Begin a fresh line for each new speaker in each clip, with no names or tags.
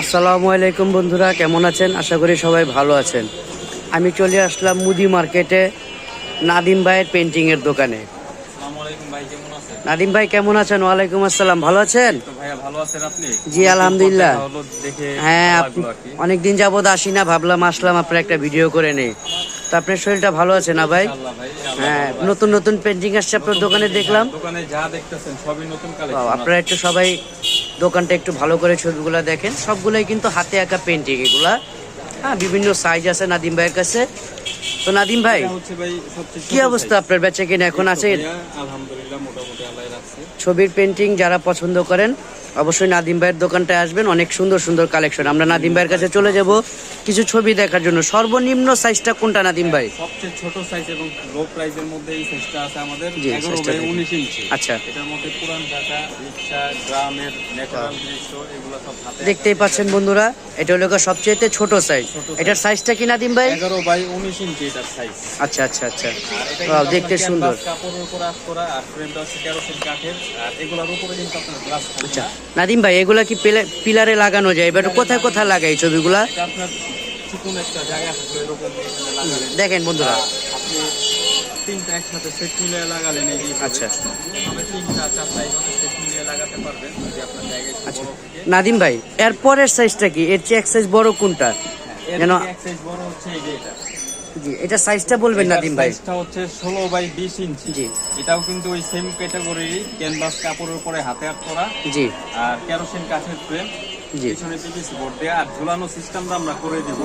আসসালামু আলাইকুম বন্ধুরা কেমন আছেন? আশা করি সবাই ভালো আছেন। আমি চলে আসলাম মুদি মার্কেটে নাদিম ভাইয়ের পেন্টিংয়ের দোকানে। নাদিম ভাই কেমন আছেন? ওয়ালাইকুম আসসালাম ভালো আছেন? জি, আলহামদুলিল্লাহ। হ্যাঁ অনেকদিন যাবত আসি না ভাবলাম আসলাম আপনার একটা ভিডিও করে নেই। তো আপনার শরীরটা ভালো আছে না ভাই? হ্যাঁ নতুন নতুন পেন্টিং আসছে আপনার দোকানে দেখলাম। আপনারা একটু সবাই দোকানটা একটু ভালো করে ছবিগুলো দেখেন। সবগুলোই কিন্তু হাতে আঁকা পেন্টিং এগুলা। হ্যাঁ বিভিন্ন সাইজ আছে নাদিম ভাইয়ের কাছে। তো নাদিম ভাই কি অবস্থা আপনার? বেচা কিনা এখন আছে? ছবির পেন্টিং যারা পছন্দ করেন অবশ্যই নাদিম ভাইয়ের দোকানটায় আসবেন অনেক সুন্দর সুন্দর কালেকশন আমরা নাদিম ভাইয়ের কাছে চলে যাব কিছু ছবি দেখার জন্য। সর্বনিম্ন সাইজটা কোনটা নাদিম ভাই?
সবচেয়ে ছোট সাইজ এবং লো প্রাইসের মধ্যে এই সাইজটা আছে আমাদের। 11 বাই 19 ইঞ্চি
আচ্ছা।
এটার মধ্যে পুরান ঢাকা রিক্সা গ্রামের ন্যাচারাল দৃশ্য এগুলো সব হাতে
দেখতেই পাচ্ছেন বন্ধুরা এটা হলো সবচেয়ে ছোট সাইজ এটার সাইজটা কি নাদিম ভাই?
11 বাই 19 ইঞ্চি এটার সাইজ
আচ্ছা আচ্ছা আচ্ছা।
কিন্তু
দেখতে সুন্দর।
কাপড়ের উপর আট করা আর ফ্রেমটা হচ্ছে কেরোসিন কাঠের। আর এগুলোর উপরে কিন্তু আপনার গ্লাস
আচ্ছা। নাদিম ভাই এগুলা কি পিলা- পিলারে লাগানো যায়? এবার কোথায় কোথায় লাগাই ছবিগুলা? দেখেন বন্ধুরা।
তিনটা একসাথে সেট মিলিয়ে লাগালেন এই
আচ্ছা।
তিনটা চারটা এইভাবে সেট মিলিয়ে লাগাতে পারবেন যদি আপনার
আচ্ছা। নাদিম ভাই এর পরের সাইজটা কি? এর চেয়ে এক সাইজ বড় কোনটা?
এর
যেন-
এক size বড় হচ্ছে এই যে এটা।
জি এটা সাইজটা বলবেন নাদিম ভাই।
সাইজটা হচ্ছে ষোলো বাই বিশ ইঞ্চি।
জি।
এটাও কিন্তু ওই সেম ক্যাটাগরি ক্যানভাস কাপড়ের উপরে হাতে হাত করা
জি।
আর কেরোসিন কাঠের ফ্রেম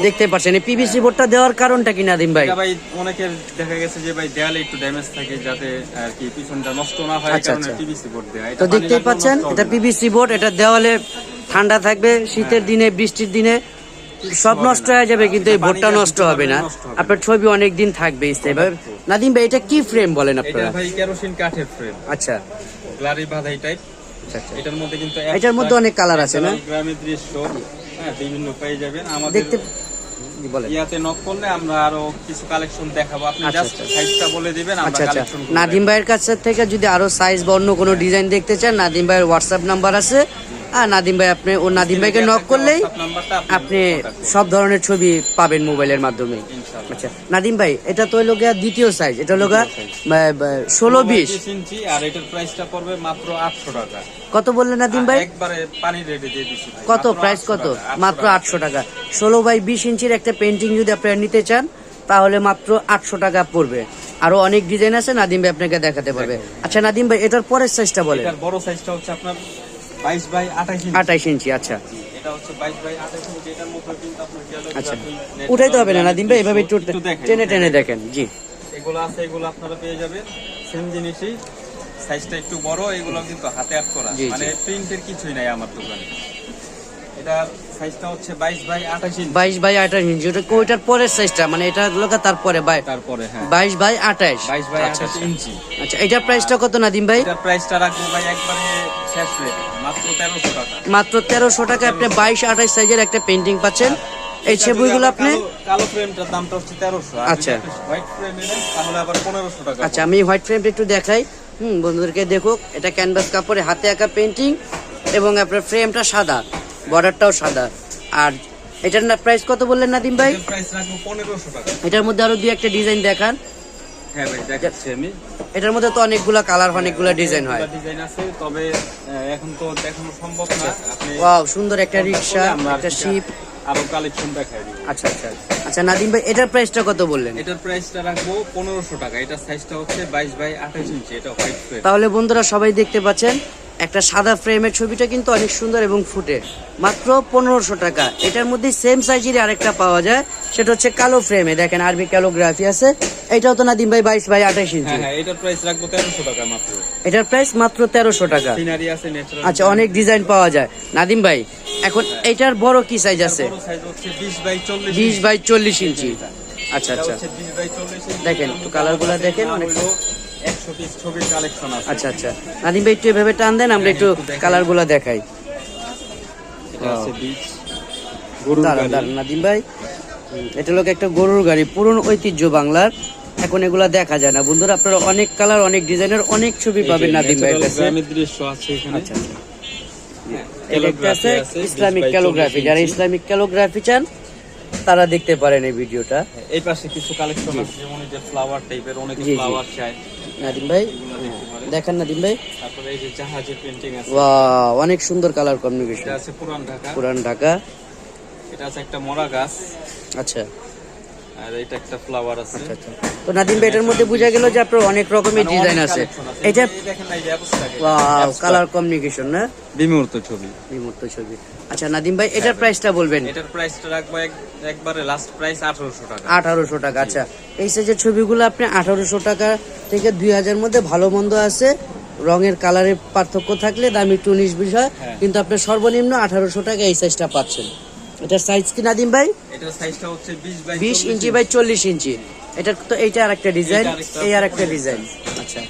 দেখতে পাচ্ছেন পিভিসি বোর্ডটা দেওয়ার কারণটা কি নাদিম ভাই?
ভাই অনেকের দেখা গেছে যে ভাই দেয়ালে একটু ড্যামেজ থাকে যাতে আর কি পিছনটা নষ্ট না হয়
আচ্ছা,
কারণে
আচ্ছা।
পিভিসি বোর্ড দেয়া।
তো দেখতেই পাচ্ছেন এটা। পিভিসি বোর্ড এটা দেওয়ালে ঠান্ডা থাকবে শীতের দিনে বৃষ্টির দিনে। সব নষ্ট হয়ে যাবে কিন্তু এই
গাছ
নষ্ট হবে না। আপনার ছবি অনেক দিন থাকবে স্থায়ীভাবে নাদিম ভাই এটা কি ফ্রেম বলেন
এটা
আপনারা?
ভাই কেরোসিন কাঠের ফ্রেম
আচ্ছা।
গ্লারি বাধাই টাইপ
আচ্ছা আচ্ছা।
এটার মধ্যে কিন্তু
এটার মধ্যে অনেক কালার আছে না?
গ্রামের দৃশ্য হ্যাঁ বিভিন্ন পেয়ে যাবেন। আমাদের
দেখতে
ইয়াতে নক করলে আমরা আরও কিছু কালেকশন দেখাবো। আপনি
আচ্ছা,
জাস্ট
আচ্ছা।
সাইজটা বলে দিবেন আমরা
আচ্ছা আচ্ছা।
কালেকশন
নাদিম ভাইয়ের কাছে থেকে যদি আরও সাইজ বা অন্য কোনো ডিজাইন দেখতে চান নাদিম ভাইয়ের হোয়াটসঅ্যাপ নাম্বার আছে। আর নাদিম ভাই আপনি ও নাদিম ভাইকে নক করলেই আপনি সব ধরনের ছবি পাবেন মোবাইলের মাধ্যমে। আচ্ছা নাদিম ভাই এটা তো হলো গিয়া দ্বিতীয় সাইজ এটা হলো গিয়া ষোলো বিশ।
ইঞ্চি আর এটার প্রাইসটা পড়বে মাত্র আটশো টাকা।
কত বললেন নাদিম ভাই?
একবারে পানি রেডি দিয়ে দিছি
কত? প্রাইস কত? মাত্র আটশো টাকা। ষোলো বাই বিশ ইঞ্চির একটা পেন্টিং যদি আপনারা নিতে চান তাহলে মাত্র আটশো টাকা পড়বে। আরও অনেক ডিজাইন আছে নাদিম ভাই আপনাকে দেখাতে পারবে। আচ্ছা নাদিম ভাই এটার পরের সাইজটা বলে
এটার বড় সাইজটা হচ্ছে আপনার বাইশ বাই আঠাশ ইঞ্চি।
আচ্ছা। আচ্ছা। উঠাইতে হবে না নাদিম ভাই এভাবে একটু টেনে টেনে দেখেন। জি।
এগুলো আছে এগুলো আপনারা পেয়ে যাবেন। সেম জিনিসই সাইজটা একটু বড় এগুলো কিন্তু হাতে আট করা। মানে প্রিন্টের কিছুই নাই আমার দোকানে। এটার সাইজটা হচ্ছে বাইশ বাই আঠাশ ইঞ্চি।
বাই ওটা সাইজটা মানে এটা লোক তারপরে বাই
তারপরে হ্যাঁ।
বাইশ বাই আঠাশ।
বাইশ বাই
আচ্ছা
আঠাশ ইঞ্চি।
আচ্ছা এটার প্রাইসটা কত নাদিম ভাই?
এটার প্রাইসটা রাখব ভাই একবারে শেষ রেট মাত্র তেরোশো টাকা।
মাত্র তেরোশো টাকা আপনি বাইশ আঠাশ সাইজের একটা পেন্টিং পাচ্ছেন। এই ছবিগুলো আপনি
কালো- কালো ফ্রেমটার দামটা হচ্ছে তেরোশো।
আচ্ছা।
হোয়াইট ফ্রেম নেবেন তাহলে আবার পনেরোশো টাকা
আচ্ছা আমি হোয়াইট ফ্রেমটা একটু দেখাই। হুম বন্ধুদেরকে দেখুক এটা ক্যানভাস কাপড়ে হাতে আঁকা পেন্টিং এবং আপনার ফ্রেমটা সাদা। বর্ডারটাও সাদা। আর এটার না প্রাইস কত বললেন নাদিম ভাই?
প্রাইস রাখব পনেরোশো টাকা।
এটার মধ্যে আরও দুই একটা ডিজাইন দেখান।
হ্যাঁ ভাই দেখাচ্ছি আমি।
এটার মধ্যে তো অনেকগুলা কালার অনেকগুলা ডিজাইন হয়।
ডিজাইন আছে তবে এখন তো দেখানো সম্ভব না। আপনি
ওয়াও সুন্দর একটা
আমরা
একটা শিপ
আরও কালেকশন দেখাই দিব।
আচ্ছা আচ্ছা। আচ্ছা নাদিম ভাই এটার প্রাইসটা কত বললেন?
এটার প্রাইসটা রাখব পনেরোশো টাকা। এটার সাইজটা হচ্ছে বাইশ বাই আঠাশ ইঞ্চি এটা হোয়াইট
তাহলে বন্ধুরা সবাই দেখতে পাচ্ছেন একটা সাদা ফ্রেমের ছবিটা কিন্তু অনেক সুন্দর এবং ফুটে। মাত্র পনেরোশো টাকা। এটার মধ্যে সেম সাইজেরই আরেকটা পাওয়া যায়। সেটা হচ্ছে কালো ফ্রেমে। দেখেন আরবি ক্যালোগ্রাফি আছে। এটাও তো নাদিম ভাই বাইশ বাই আঠাশ ইঞ্চি।
হ্যাঁ হ্যাঁ এটার প্রাইস রাখব তেরোশো টাকা মাত্র।
এটার প্রাইস মাত্র তেরোশো টাকা।
সিনারি আছে ন্যাচারাল
আচ্ছা অনেক ডিজাইন পাওয়া যায়। নাদিম ভাই এখন এটার বড় কি সাইজ আছে?
সাইজ হচ্ছে বিশ বাই চল্লিশ
ইঞ্চি। আচ্ছা আচ্ছা।
হচ্ছে 20 বাই 40 ইঞ্চি।
দেখেন, একটু কালারগুলো দেখেন, অনেক-
100 পিস ছবির কালেকশন আছে।
আচ্ছা আচ্ছা। নাদিম ভাই একটু এভাবে টান দেন আমরা একটু কালারগুলো দেখাই।
এটা আছে বীজ গরুর গাড়ি।
নাদিম ভাই। এটা লোক একটা গরুর গাড়ি পুরনো ঐতিহ্য বাংলার। এখন এগুলা দেখা যায় না। বন্ধুরা আপনারা অনেক কালার অনেক ডিজাইনের অনেক ছবি পাবেন নাদিম ভাইয়ের কাছে।
দৃশ্য আছে এখানে।
আচ্ছা আচ্ছা। আছে ইসলামিক ক্যালোগ্রাফি যারা ইসলামিক ক্যালোগ্রাফি চান তারা দেখতে পারেন এই ভিডিওটা।
এই পাশে কিছু কালেকশন আছে যেমন এই যে ফ্লাওয়ার টাইপের অনেকে। ফ্লাওয়ার চায়।
নাদিম ভাই। দেখেন নাদিম ভাই।
তারপরে এই যে জাহাজের পেন্টিং আছে।
ওয়াও অনেক সুন্দর কালার কম্বিনেশন
এটা আছে পুরান ঢাকা।
পুরান ঢাকা।
এটা আছে একটা মরা গাছ।
আচ্ছা।
আর এটা একটা ফ্লাওয়ার আছে।
আচ্ছা তো নাদিম ভাই এটার মধ্যে বোঝা গেল যে আপনার অনেক রকমের
মানে
ডিজাইন আছে।
collection
এটা
দেখেন এই
ওয়াও কালার কমিউনিকেশন না?
বিমূর্ত ছবি।
বিমূর্ত ছবি। আচ্ছা নাদিম ভাই এটার প্রাইসটা বলবেন?
এটার প্রাইসটা রাখব একবারে লাস্ট প্রাইস আঠারোশো টাকা।
আচ্ছা। এই সাইজের ছবিগুলো আপনি আঠারোশো টাকা থেকে দুই হাজার মধ্যে ভালো মন্দ আছে। রঙের কালারের পার্থক্য থাকলে দাম একটু উনিশ বিশ হয়।
হ্যাঁ।
কিন্তু আপনার সর্বনিম্ন আঠারোশো টাকা এই সাইজটা পাচ্ছেন। এটার সাইজ কি নাদিম ভাই?
এটার সাইজটা হচ্ছে বিশ বাই
বিশ
40
ইঞ্চি বাই চল্লিশ ইঞ্চি। এটা তো এইটা আর একটা ডিজাইন
আরেকটা
এই আর একটা ডিজাইন আচ্ছা।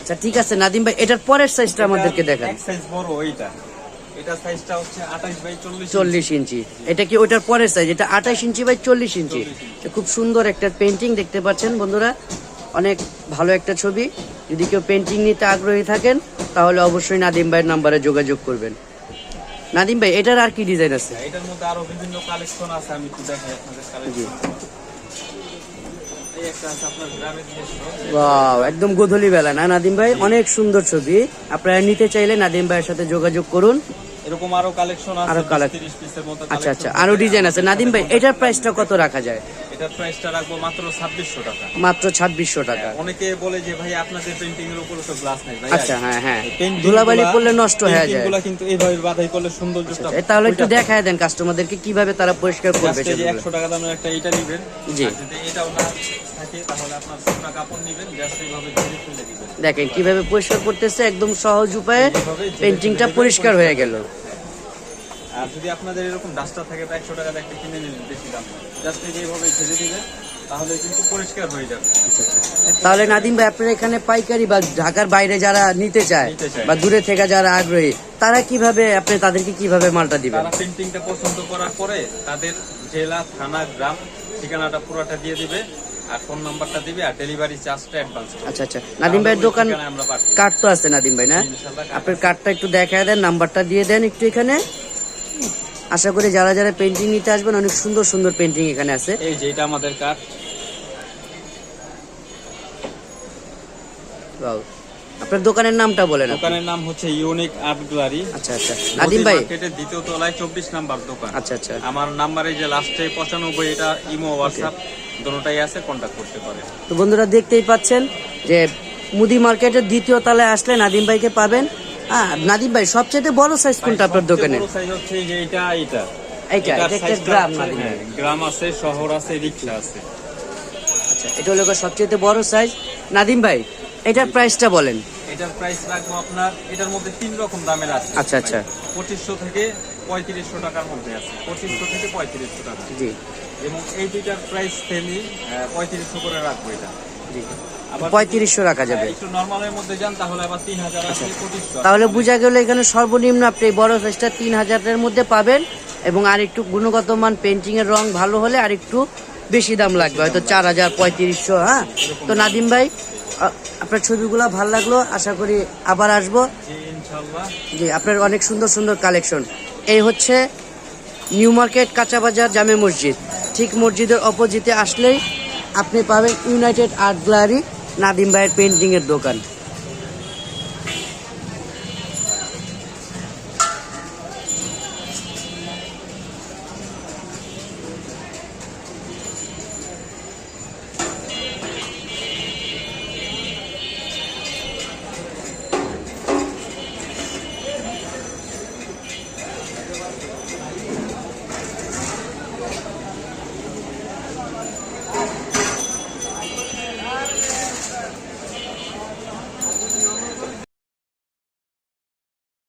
আচ্ছা ঠিক আছে নাদিম ভাই এটার পরের সাইজটা আমাদেরকে দেখান।
এক সাইজ বড় এইটা। এটা সাইজটা হচ্ছে আঠাশ বাই চল্লিশ
চল্লিশ ইঞ্চি। এটা কি ওইটার পরের সাইজ এটা আঠাশ ইঞ্চি বাই চল্লিশ ইঞ্চি। এটা খুব সুন্দর একটা পেন্টিং দেখতে পাচ্ছেন বন্ধুরা। অনেক ভালো একটা ছবি। যদি কেউ পেন্টিং নিতে আগ্রহী থাকেন তাহলে অবশ্যই নাদিম ভাইয়ের নাম্বারে যোগাযোগ করবেন। নাদিম ভাই এটার আর কি ডিজাইন আছে?
এটার মধ্যে আরও বিভিন্ন কালেকশন আছে আমি একটু দেখাই আপনাদের কালেকশন এই একটা আছে আপনার গ্রামের দৃশ্য
ওয়াও একদম গোধূলি বেলা না নাদিম ভাই? অনেক সুন্দর ছবি। আপনারা নিতে চাইলে নাদিম ভাইয়ের সাথে যোগাযোগ করুন।
এরকম আরও কালেকশন আছে
আরও collect-
30 পিসের মতো
আচ্ছা আচ্ছা
আরও
ডিজাইন আছে। নাদিম ভাই এটার প্রাইসটা কত রাখা যায়?
এটার প্রাইসটা রাখব মাত্র 2600 টাকা।
মাত্র ছাব্বিশশো টাকা।
অনেকে বলে যে ভাই আপনাদের এর উপরে তো গ্লাস নেই। ভাই
আচ্ছা হ্যাঁ হ্যাঁ। ধুলাবালি পড়লে নষ্ট হয়ে যায়।
কিন্তু এইভাবে বাধাই করলে সৌন্দর্যটা
তাহলে একটু দেখায় দেন কাস্টমারদেরকে কীভাবে তারা পরিষ্কার করবে
Just এই যে
সেগুলো।
100 টাকা দামের একটা নিবেন।
জি।
এটাও না থাকে তাহলে আপনার শুকনা কাপড় নিবেন জাস্ট এইভাবে ধরে ফেলে দিবেন।
দেখেন কীভাবে পরিষ্কার করতেছে একদম সহজ উপায়ে পেন্টিংটা পরিষ্কার হয়ে গেল।
আর যদি আপনাদের এরকম ডাস্টার থাকে তো একশো টাকা একটা কিনে নিলেন বেশি দাম জাস্ট এইভাবে ছেড়ে দিবেন তাহলে কিন্তু পরিষ্কার হয়ে যাবে।
তাহলে নাদিম ভাই আপনার এখানে পাইকারি বা ঢাকার বাইরে যারা নিতে চায় বা দূরে থেকে যারা আগ্রহী তারা কীভাবে আপনি তাদেরকে কীভাবে মালটা দিবেন?
তারা পেন্টিংটা পছন্দ করার পরে তাদের জেলা থানা গ্রাম ঠিকানাটা পুরোটা দিয়ে দিবে আর ফোন নাম্বারটা দিবে আর ডেলিভারি চার্জটা অ্যাডভান্স
আচ্ছা আচ্ছা। নাদিম ভাইয়ের দোকান কার্ড তো আছে নাদিম ভাই না? আপনার কার্ডটা একটু দেখায় দেন নাম্বারটা দিয়ে দেন একটু এখানে। আশা করি যারা যারা পেন্টিং নিতে আসবেন অনেক সুন্দর সুন্দর পেন্টিং এখানে আছে।
এই যে এটা আমাদের
Wow. আপনার দোকানের নামটা বলেন
দোকানের নাম হচ্ছে ইউনিক আর্ট গ্যালারি
আচ্ছা আচ্ছা। নাদিম ভাই।
মার্কেটের দ্বিতীয় তলায় চব্বিশ নাম্বার দোকান।
আচ্ছা আচ্ছা।
আমার নাম্বারে যে লাস্টে পঁচানব্বই এটা ইমো হোয়াটসঅ্যাপ দুটোটাই আছে কন্ট্যাক্ট করতে পারে
তো বন্ধুরা দেখতেই পাচ্ছেন যে মুদি মার্কেটের দ্বিতীয় তলায় আসলে নাদিম ভাইকে পাবেন। নাদিম ভাই সবচেয়ে বড় সাইজ কোনটা আপনার দোকানে
সাইজ হচ্ছে যে এটা এটা। এটার
এটা একটা গ্রাম নাদিম ভাই।
হ্যাঁ, গ্রাম আছে শহর আছে রিক্সা আছে।
আচ্ছা এটা হলো সবচেয়ে বড় সাইজ নাদিম ভাই এটার প্রাইসটা বলেন।
এটার প্রাইস রাখব আপনার এটার মধ্যে তিন রকম দামের আছে।
আচ্ছা, আচ্ছা।
পঁচিশশো থেকে পঁয়ত্রিশশো টাকার মধ্যে আছে। পঁচিশশো থেকে পঁয়ত্রিশশো টাকা।
জি।
এবং এই দুইটার প্রাইস সেমই পঁয়ত্রিশশো করে রাখব এটা।
জি। পঁয়ত্রিশশো রাখা যাবে।
একটু নর্মালের মধ্যে যান তাহলে আবার তিন হাজার
তাহলে বোঝা গেল এখানে সর্বনিম্ন আপনি এই বড় সাইজটা তিন হাজারের মধ্যে পাবেন এবং আর একটু গুণগত মান পেন্টিং এর রং ভালো হলে আর একটু বেশি দাম লাগবে হয়তো চার হাজার পঁয়ত্রিশশো হ্যাঁ? তো নাদিম ভাই আপনার ছবিগুলো ভালো লাগল আশা করি আবার আসব।
জি
জি আপনার অনেক সুন্দর সুন্দর কালেকশন এই হচ্ছে নিউ মার্কেট কাঁচা বাজার জামে মসজিদ। ঠিক মসজিদের অপোজিটে আসলেই আপনি পাবেন ইউনাইটেড আর্ট গ্যালারি নাদিম ভাইয়ের পেন্টিংয়ের দোকান।